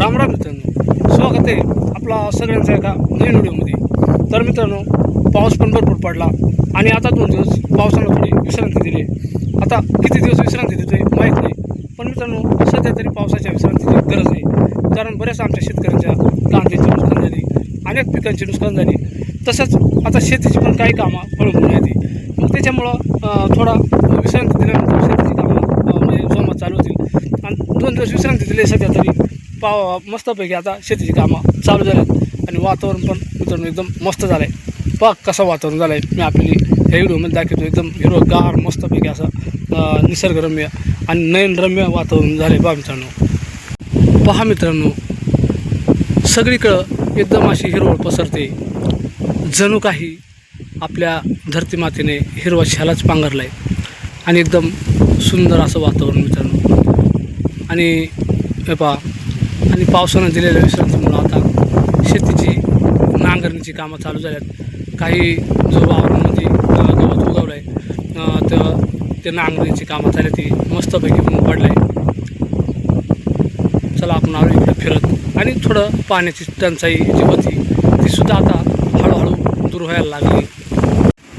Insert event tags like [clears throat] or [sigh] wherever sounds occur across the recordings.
राम राम मित्रांनो. स्वागत आहे आपला सगळ्यांचा एका नवीन व्हिडिओमध्ये. तर मित्रांनो पाऊस पण भरपूर पडला आणि आता दोन दिवस पावसानं थोडी विश्रांती दिली. आता किती दिवस विश्रांती देतोय माहीत नाही. पण मित्रांनो सध्या तरी पावसाच्या विश्रांतीची गरज आहे. कारण बऱ्याच आमच्या शेतकऱ्यांच्या कांद्याची नुकसान झाली अनेक पिकांची नुकसान झाली. तसंच आता शेतीची पण काही कामं पळून येते मग त्याच्यामुळं थोडा विश्रांती दिल्यानंतर शेतीची कामं म्हणजे जोमात चालू होतील. आणि दोन दिवस विश्रांती दिली सध्या तरी. पाव मस्तपैकी आता शेतीची कामं चालू झाल्यात आणि वातावरण पण मित्रांनो एकदम मस्त झालं आहे पा कसं वातावरण झालं आहे मी आपली ह्या व्हिडिओमध्ये दाखवतो. एकदम हिरोगार मस्तपैकी असं निसर्गरम्य आणि नयनरम्य वातावरण झालं आहे पहा मित्रांनो. पहा मित्रांनो सगळीकडं एकदम अशी हिरवळ पसरते. जणू काही आपल्या धरतीमातेने हिरवा शालाच पांघरला आहे आणि एकदम सुंदर असं वातावरण मित्रांनो. आणि हे पहा आणि पावसानं दिलेल्या विश्रांतीमुळं आता शेतीची नांगरणीची कामं चालू झाल्यात. काही जो वावरामध्ये गवत उगवलं आहे तर ते नांगरणीची कामं झाली ती मस्तपैकी पण पडलं आहे चला आपण आलो इकडे फिरत. आणि थोडं पाण्याची टंचाई जी होती ती सुद्धा आता हळूहळू दूर व्हायला लागली.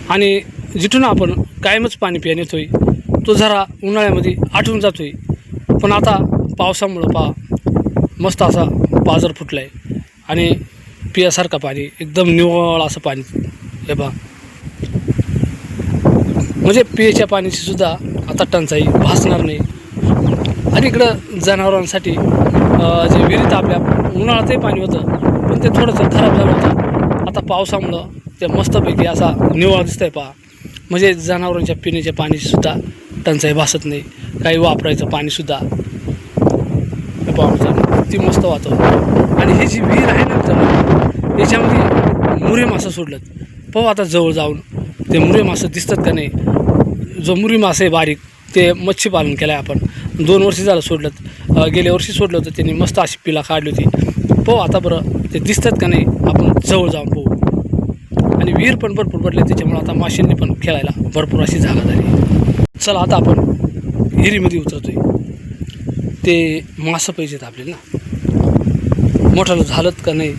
आणि जिथून आपण कायमच पाणी पिया येतोय तो जरा उन्हाळ्यामध्ये आठवून जातोय. पण आता पावसामुळं पा मस्त असा बाजार फुटला आहे आणि पियासारखं पाणी एकदम निवळ असं पाणी. हे बा म्हणजे पियाच्या पाण्याची सुद्धा आता टंचाई भासणार नाही. आणि इकडं जनावरांसाठी जे विहिरीत आपल्या उन्हाळ्यातही पाणी होतं पण ते थोडंसं खराब झालं होतं. आता पावसामुळं ते मस्तपैकी असा निवळ आहे पहा. म्हणजे जनावरांच्या पिण्याच्या पाण्याची सुद्धा टंचाई भासत नाही. काही वापरायचं पाणीसुद्धा. हे किती ती मस्त वातावरण आणि ही जी विहीर आहे ना मित्रांनो याच्यामध्ये मुरे मासं सोडलं पाहू आता जवळ जाऊन ते मुरे मासं दिसतात का नाही? जो मुरी मासे बारीक ते मच्छीपालन केलं आहे आपण. दोन वर्षी झालं सोडलं गेल्या वर्षी सोडलं होतं त्यांनी मस्त अशी पिला काढली होती. पाहू आता बरं ते दिसतात का नाही? आपण जवळ जाऊन पाहू. आणि विहीर पण भरपूर पडले त्याच्यामुळे आता माशांनी पण खेळायला भरपूर अशी जागा झाली. चला आता आपण विहिरीमध्ये उतरतोय. ते मासं पाहिजेत आपल्याला मोठं झालंच झालं का नाही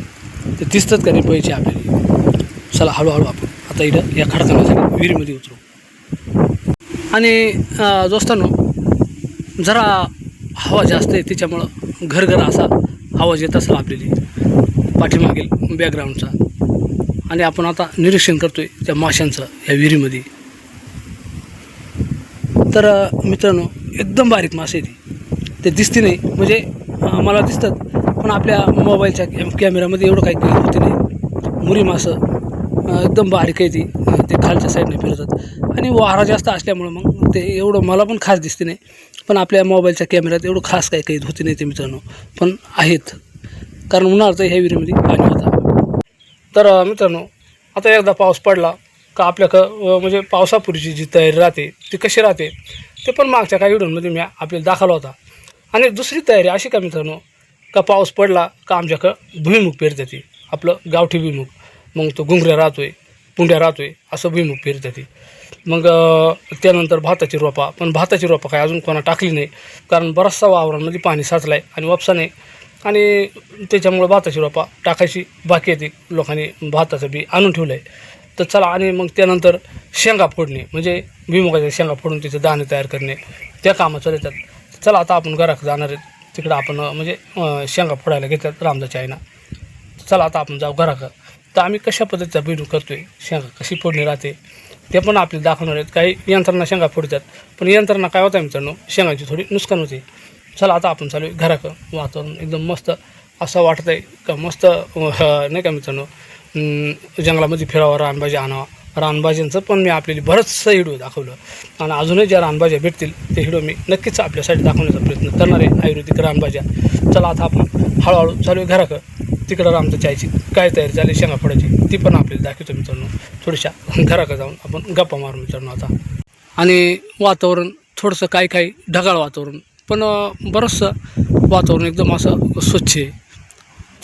ते दिसतात का नाही पाहिजे आपल्याला? चला हळूहळू आपण आता इथं या खडकाण्यासाठी विहिरीमध्ये उतरू. आणि दोस्तांनो जरा हवा जास्त आहे त्याच्यामुळं घरघर असा आवाज येत असेल आपल्याला. पाठीमागील बॅकग्राऊंडचा आणि आपण आता निरीक्षण करतोय त्या माशांचं या विहिरीमध्ये. तर मित्रांनो एकदम बारीक मासे ती ते दिसते नाही म्हणजे मला दिसतात पण आपल्या मोबाईलच्या कॅम कॅमेऱ्यामध्ये एवढं काही काही होते नाही. मुरी मासं एकदम बारीक आहे ती. ते खालच्या साईडने फिरतात. आणि वारा जास्त असल्यामुळं मग ते एवढं मला पण खास दिसते नाही. पण आपल्या मोबाईलच्या कॅमेऱ्यात एवढं खास काही काही होते नाही ते मित्रांनो. पण आहेत. कारण उन्हाळ्याचं ह्या विहिरीमध्ये पाणी होता. तर मित्रांनो आता एकदा पाऊस पडला का आपल्याकडं क म्हणजे पावसापूर्वीची जी तयारी राहते ती कशी राहते ते पण मागच्या काही व्हिडिओमध्ये मी आपल्याला दाखवला होता. आणि दुसरी तयारी अशी का मित्रांनो का पाऊस पडला का आमच्याकडं भुईमुग पेरते ती. आपलं गावठी भुईमुग. मग तो गुंगऱ्या राहतोय पुंड्या राहतोय असं भुईमुग पेरते ती. मग त्यानंतर भाताची रोपा. पण भाताची रोपा काय अजून कोणा टाकली नाही. कारण बराचसा वावरांमध्ये पाणी साचलं आहे आणि वापसा नाही. आणि त्याच्यामुळं भाताची रोपा टाकायची बाकी येते लोकांनी भाताचं बी आणून ठेवलं आहे तर चला आणि मग त्यानंतर शेंगा फोडणे. म्हणजे भुईमुगाच्या शेंगा फोडून तिथे दाणे तयार करणे. त्या कामं चालतात चला आता आपण घरात जाणार आहेत. तिकडं आपण म्हणजे शेंगा फोडायला घेतात रामदाच्या आईना. चला आता आपण जाऊ घराकडं. तर आम्ही कशा पद्धतीचा बिडू आहे शेंगा कशी फोडणी राहते ते पण आपल्याला दाखवणार आहेत. काही यंत्रणा शेंगा फोडतात पण यंत्रणा काय होतं मित्रांनो शेंगाची थोडी नुकसान होते. चला आता आपण चालू आहे घराकडं. वातावरण एकदम मस्त असं वाटत आहे का मस्त नाही का मित्रांनो जंगलामध्ये फिरावं रानभाज्या आणावा. रानभाज्यांचं पण मी आपल्याला बरंचसं हिडो दाखवलं. आणि अजूनही ज्या रानभाज्या भेटतील ते हिडो मी नक्कीच आपल्यासाठी दाखवण्याचा प्रयत्न करणार आहे. आयुर्वेदिक रानभाज्या. चला आता आपण हळूहळू चालू आहे. घराकडं. तिकडं रामचं चायची काय तयारी झाली शेंगा ती पण आपल्याला दाखवतो मित्रांनो. थोडीशा घराकडे जाऊन आपण गप्पा मारू मित्रांनो आता. आणि वातावरण थोडंसं काही काही ढगाळ वातावरण. पण बरंचसं वातावरण एकदम असं स्वच्छ आहे.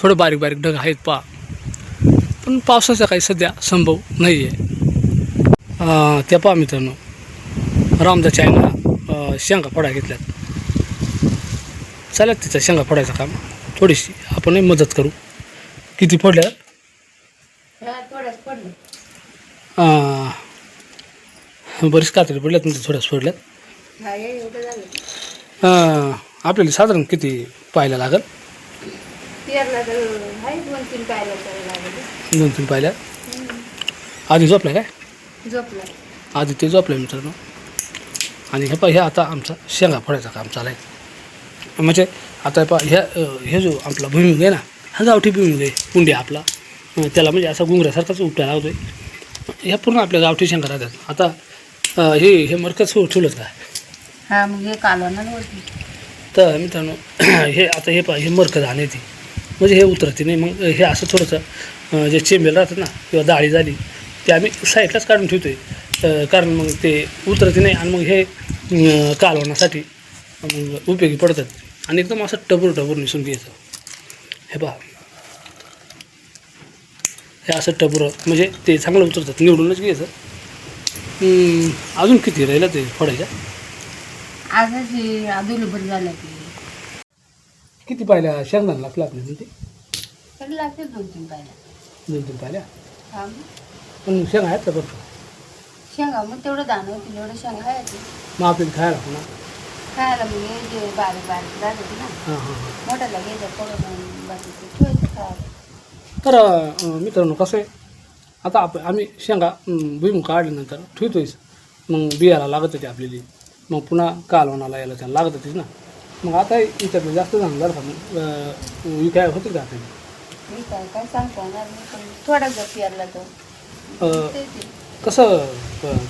थोडं बारीक बारीक ढग आहेत पा पण पावसाचा काही सध्या संभव नाही आहे त्या पहा मित्रांनो. रामदाच्या आईनं शेंगा फोडा घेतल्यात. चालत तिचं शेंगा फोडायचं काम. थोडीशी आपण मदत करू. किती पडल्या अं, बरीच कातडी पडल्यात म्हणजे थोड्याच पडल्यात अं, आपल्याला साधारण किती पाहायला लागल? दोन तीन पाहिल्या आधी झोपल्या काय? आधी ते झोपलं मित्रांनो आणि हे पहा हे आता आमचा शेंगा फोडायचं काम चालू आहे. म्हणजे आता पहा ह्या हे जो आपला भुईमुग आहे ना हा गावठी भुईमुग आहे कुंडी आपला. त्याला म्हणजे असा गुंगऱ्यासारखाच उपटायला लावतोय ह्या पूर्ण आपल्या गावठी शेंगा राहतात. आता हे हे का? हा मग हे कालवणार होती तर मित्रांनो [clears throat] हे आता हे पहा हे मरकज आणि ती. म्हणजे हे उतरते नाही मग हे असं थोडंसं जे चेंबेल राहतात ना किंवा डाळी झाली ते आम्ही साईडलाच काढून ठेवतोय. अं, कारण मग ते उतरते नाही आणि मग हे कालवण्यासाठी मग उपयोगी पडतात. आणि एकदम असं टबूर टबूर निसून घ्यायचं हे पहा. हे असं टबुर म्हणजे ते चांगलं उतरतात. निवडूनच घ्यायचं अजून किती राहिलं ते फोडायच्या झालं किती पाहिल्या? शेंगदाणा लागला आपल्या दोन तीन दोन तीन पाहिल्या. पण शेंगा आहेत का बरं शेंगा मग तेवढं दाणं होतील एवढं शेंगा आहे मग आपल्याला खायला पुन्हा खायला मग हे जे बारीक बारीक राहतात ना हां हां हां. मोठ्याला घ्यायचं पडून बाकीचं ठेवायचं खायला. तर अं, मित्रांनो कसं आहे? आता आप आम्ही शेंगा अं, भुईमुग काढल्यानंतर ठेवतोयच. मग बियाला लागत होती आपल्याला. मग पुन्हा कालवणाला यायला त्याला लागत होतीच ना. मग आता याच्यातलं जास्त झालं का मग अं, विकाय होते का आपल्याला मी काय काय सांगता येणार नाही. पण थोडा जर पेरला तर. कसं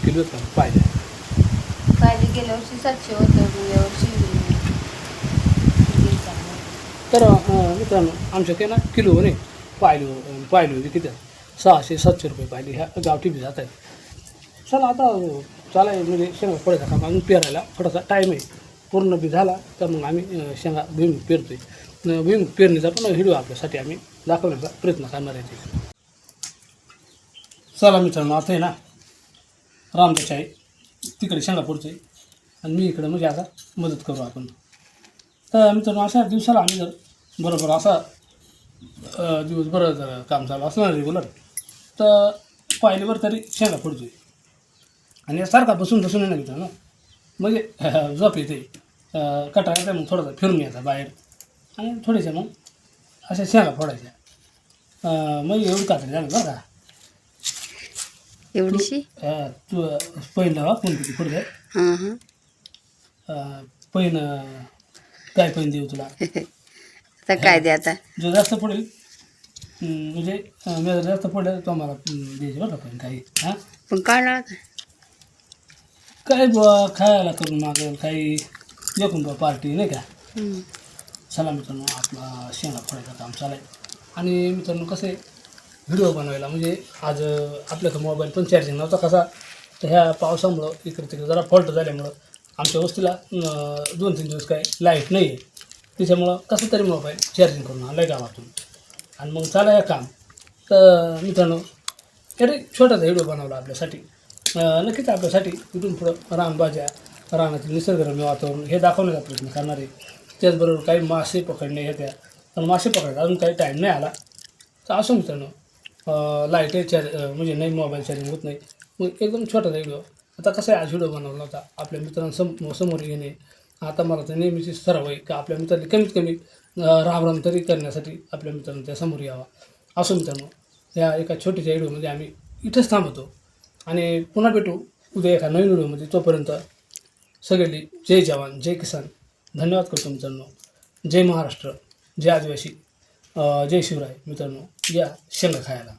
किलो का पाहिजे पाहिजे गेल्या वर्षी सातशे होतं आहे. तर मित्रांनो आमच्या ना किलो नाही पायलो पायलो म्हणजे किती आहे? सहाशे सातशे रुपये पाहिली ह्या गावठी बी जात आहेत चला आता चाला म्हणजे शेंगा पडायचा काम अजून पेरायला थोडासा टाईम आहे पूर्ण बी झाला तर मग आम्ही शेंगा भुईमुग पेरतोय अं, भुईमुग पेरणीचा पण व्हिडिओ आपल्यासाठी आम्ही दाखवण्याचा प्रयत्न करणार आहे. चला मित्रांनो आता आहे ना रामदास आहे तिकडे शेंगापूरचे आणि मी इकडे म्हणजे आता मदत करू आपण. तर मित्रांनो अशा दिवसाला आम्ही जर बरोबर असा दिवसभर जर काम चालू असणार रेग्युलर तर पाहिलेवर तरी शेंगा आहे. आणि सारखा बसून बसून आहे ना मित्रांनो म्हणजे [laughs] झोप येते. कटाळा येते मग थोडासा फिरून यायचा बाहेर. आणि थोडेसे मग अशा शेंगा फोडायच्या. मग एवढी कात्री झाली बरं का. एवढीशी? तू पहिलं हा कोण किती पुढे हां हां. पैन काय पैन देऊ तुला? आता काय दे आता? जो जास्त पडेल म्हणजे मी जास्त पडेल तो मला द्यायचे बरं पण काही हां? पण काढणार काय बुवा खायला करून मागेल काही एकूण बुवा पार्टी नाही का. चला मित्रांनो आपला शेंगा फोडायचं काम चालू आहे. आणि मित्रांनो कसं आहे व्हिडिओ बनवायला. म्हणजे आज अं, आपल्याकडं मोबाईल पण चार्जिंग नव्हता कसा. तर ह्या पावसामुळं इकडे तिकडे जरा फॉल्ट झाल्यामुळं आमच्या वस्तीला दोन तीन दिवस काय लाइट नाही आहे त्याच्यामुळं कसं तरी मोबाईल चार्जिंग करून आणला आहे गावातून. आणि मग चाला हे काम. तर मित्रांनो अरे छोटासा व्हिडिओ बनवला आपल्यासाठी. नक्कीच आपल्यासाठी इथून पुढं रानबाज्या रानातील निसर्गरम्य वातावरण हे दाखवण्याचा प्रयत्न करणार. आहे त्याचबरोबर काही मासे पकडणे हे त्या. पण मासे पकडायला अजून काही टाईम नाही आला. तर असो मित्रांनो लाईटे चार्ज म्हणजे नाही मोबाईल चार्जिंग होत नाही. मग एकदम छोटासा व्हिडिओ आता कसं आहे आज व्हिडिओ बनवला होता आपल्या मित्रांसम समोर येणे. आता मला तर नेहमीची सराव आहे का आपल्या मित्रांनी कमीत कमी अं, रामराम तरी करण्यासाठी आपल्या मित्रांना त्या समोर यावा. असो मित्रांनो या एका छोट्याच्या व्हिडिओमध्ये आम्ही इथंच थांबतो. आणि पुन्हा भेटू उद्या एका नवीन व्हिडिओमध्ये तोपर्यंत सगळे जय जवान जय किसान. धन्यवाद करतो मित्रांनो. जय महाराष्ट्र जय आदिवासी. जय शिवराय मित्रांनो या शेंगा खायला.